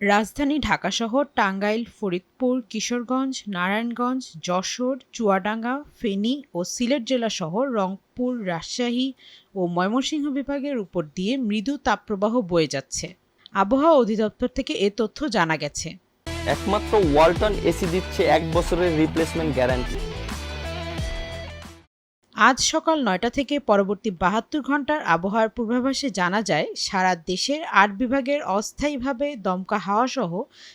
রাজধানী ঢাকাসহ টাঙ্গাইল, ফরিদপুর, কিশোরগঞ্জ, নারায়ণগঞ্জ, যশোর, চুয়াডাঙ্গা, ফেনী ও সিলেট জেলাসহ রংপুর, রাজশাহী ও ময়মনসিংহ বিভাগের উপর দিয়ে মৃদু তাপপ্রবাহ বয়ে যাচ্ছে। আবহাওয়া অধিদপ্তর থেকে এ তথ্য জানা গেছে। একমাত্র ওয়ালটন এসি দিচ্ছে এক বছরের রিপ্লেসমেন্ট গ্যারান্টি আজ সকাল নয়টা থেকে পরবর্তী বাহাত্তর ঘণ্টার আবহাওয়ার পূর্বাভাসে জানা যায়, সারা দেশের আট বিভাগের অস্থায়ীভাবে দমকা হাওয়াসহ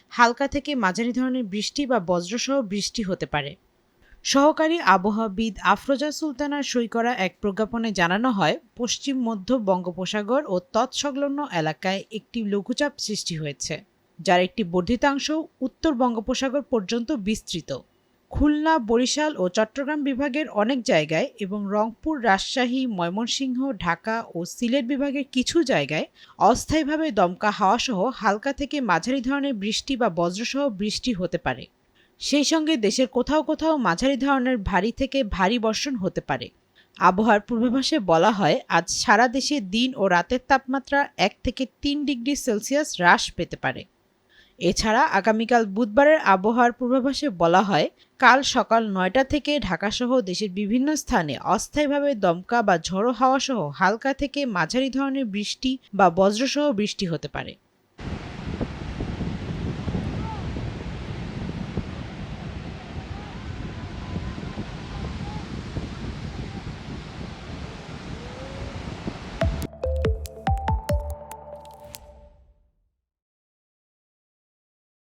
হালকা থেকে মাঝারি ধরনের বৃষ্টি বা বজ্রসহ বৃষ্টি হতে পারে। সহকারী আবহাওয়াবিদ আফরোজা সুলতানার সই করা এক প্রজ্ঞাপনে জানানো হয়, পশ্চিম, মধ্য বঙ্গোপসাগর ও তৎসংলগ্ন এলাকায় একটি লঘুচাপ সৃষ্টি হয়েছে, যার একটি বর্ধিতাংশ উত্তর বঙ্গোপসাগর পর্যন্ত বিস্তৃত। খুলনা, বরিশাল ও চট্টগ্রাম বিভাগের অনেক জায়গায় এবং রংপুর, রাজশাহী, ময়মনসিংহ, ঢাকা ও সিলেট বিভাগের কিছু জায়গায় অস্থায়ীভাবে দমকা হাওয়াসহ হালকা থেকে মাঝারি ধরনের বৃষ্টি বা বজ্রসহ বৃষ্টি হতে পারে। সেই সঙ্গে দেশের কোথাও কোথাও মাঝারি ধরনের ভারী থেকে ভারী বর্ষণ হতে পারে। আবহাওয়ার পূর্বাভাসে বলা হয়, আজ সারা দেশে দিন ও রাতের তাপমাত্রা এক থেকে তিন ডিগ্রি সেলসিয়াস হ্রাস পেতে পারে। এছাড়া আগামীকাল বুধবারের আবহাওয়ার পূর্বাভাসে বলা হয়, কাল সকাল নয়টা থেকে ঢাকাসহ দেশের বিভিন্ন স্থানে অস্থায়ীভাবে দমকা বা ঝড়ো হাওয়াসহ হালকা থেকে মাঝারি ধরনের বৃষ্টি বা বজ্রসহ বৃষ্টি হতে পারে।